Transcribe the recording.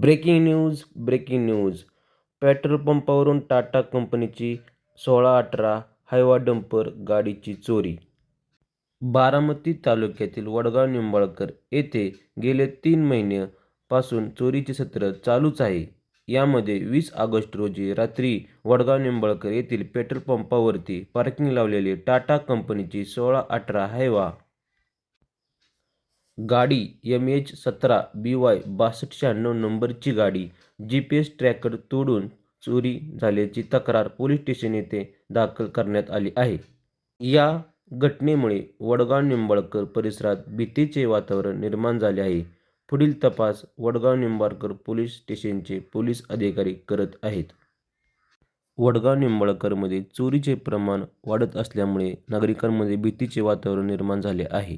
Breaking news breaking news. Petrol पंपावरून Tata कंपनीची सोळा अठरा हायवा डंपर गाडीची चोरी. बारामती तालुक्यातील वडगाव निंबाळकर येथे गेले तीन महिन्यापासून चोरीचे सत्र चालूच आहे. यामध्ये वीस ऑगस्ट रोजी रात्री वडगाव निंबाळकर येथील पेट्रोल पंपावरती पार्किंग लावलेली टाटा कंपनीची सोळा अठरा हायवा गाडी यम एच सतरा बी वाय बासष्ट शहाण्णव नंबरची गाडी जी पी एस ट्रॅकर तोडून चोरी झाल्याची तक्रार पोलीस स्टेशन येथे दाखल करण्यात आली आहे. या घटनेमुळे वडगाव निंबाळकर परिसरात भीतीचे वातावरण निर्माण झाले आहे. पुढील तपास वडगाव निंबाळकर पोलीस स्टेशनचे पोलीस अधिकारी करत आहेत. वडगाव निंबाळकरमध्ये चोरीचे प्रमाण वाढत असल्यामुळे नागरिकांमध्ये भीतीचे वातावरण निर्माण झाले आहे.